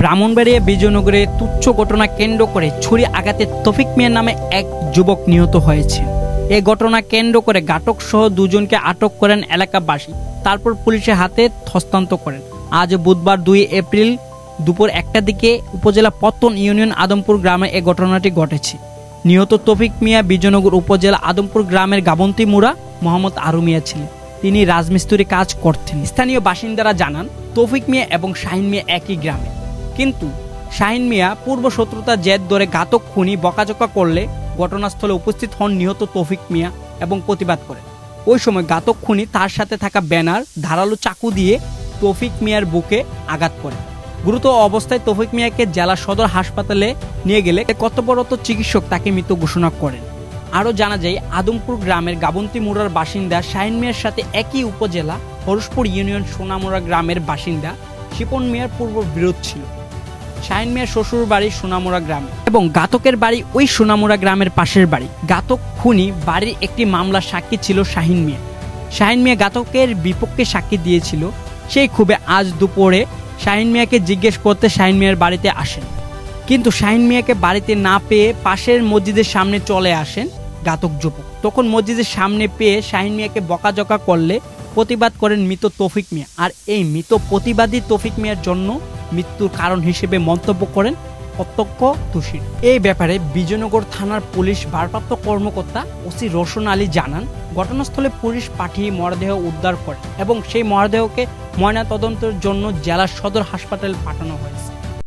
ব্রাহ্মণবাড়িয়া বিজয়নগরে তুচ্ছ ঘটনা কেন্দ্র করে ছুরি আঘাতে তফিক মিয়া নামে এক যুবক নিহত হয়েছে। এ ঘটনা কেন্দ্র করে ঘাতক সহ দুজনকে আটক করেন এলাকাবাসী। তারপর পুলিশের হাতে হস্তান্তর করেন। আজ বুধবার দুই এপ্রিল দুপুর একটার দিকে উপজেলা পত্তন ইউনিয়ন আদমপুর গ্রামে এ ঘটনাটি ঘটেছে। নিহত তফিক মিয়া বিজয়নগর উপজেলা আদমপুর গ্রামের গাবন্তী মুরা মোহাম্মদ আরু মিয়া ছিলেন। তিনি রাজমিস্ত্রি কাজ করতেন। স্থানীয় বাসিন্দারা জানান, তৌফিক মিয়া এবং শাহিন মিয়া একই গ্রামে। কিন্তু শাহিন মিয়া পূর্ব শত্রুতার জেদ ধরে ঘাতক খুনি বকাঝকা করলে ঘটনাস্থলে উপস্থিত হন নিহত তৌফিক মিয়া এবং প্রতিবাদ করেন। ওই সময় ঘাতক খুনি তার সাথে থাকা ব্যানার, ধারালো চাকু দিয়ে তৌফিক মিয়ার বুকে আঘাত করে। গুরুতর অবস্থায় তৌফিক মিয়াকে জেলা সদর হাসপাতালে নিয়ে গেলে কর্তব্যরত চিকিৎসক তাকে মৃত ঘোষণা করেন। আরও জানা যায়, আদমপুর গ্রামের গাবন্তী মুড়ার বাসিন্দা শাহিন মিয়ার সাথে একই উপজেলা হরসপুর ইউনিয়ন সোনামুড়া গ্রামের বাসিন্দা শিপন মিয়ার পূর্ব বিরোধ ছিল। শাহিন মিয়ার শ্বশুর বাড়ি সোনামুড়া গ্রামে। এবং ঘাতকের বাড়ি ওই সোনামুড়া গ্রামের পাশের বাড়ি। ঘাতক খুনি বাড়ির একটি মামলার সাক্ষী ছিল শাহিন মিয়া। শাহিন মিয়া ঘাতকের বিপক্ষে সাক্ষী দিয়েছিল। সেই খুবই আজ দুপুরে শাহিন মিয়াকে জিজ্ঞেস করতে শাহিন মিয়ার বাড়িতে আসেন। কিন্তু শাহিন মিয়াকে বাড়িতে না পেয়ে পাশের মসজিদের সামনে চলে আসেন ঘাতক যুবক। তখন মসজিদের সামনে পেয়ে শাহিন মিয়াকে বকাঝকা করলে প্রতিবাদ করেন মৃত তৌফিক মিয়া। আর এই মৃত প্রতিবাদী তৌফিক মিয়ার জন্য মৃত্যুর কারণ হিসেবে মন্তব্য করেন প্রত্যক্ষ দোষীর এই ব্যাপারে বিজয়নগর থানার পুলিশ ভারপ্রাপ্ত কর্মকর্তা ওসি রোশন আলী জানান, ঘটনাস্থলে পুলিশ পাঠিয়ে মরদেহ উদ্ধার করে এবং সেই মরদেহকে ময়নাতদন্তের জন্য জেলা সদর হাসপাতালে পাঠানো হয়েছে।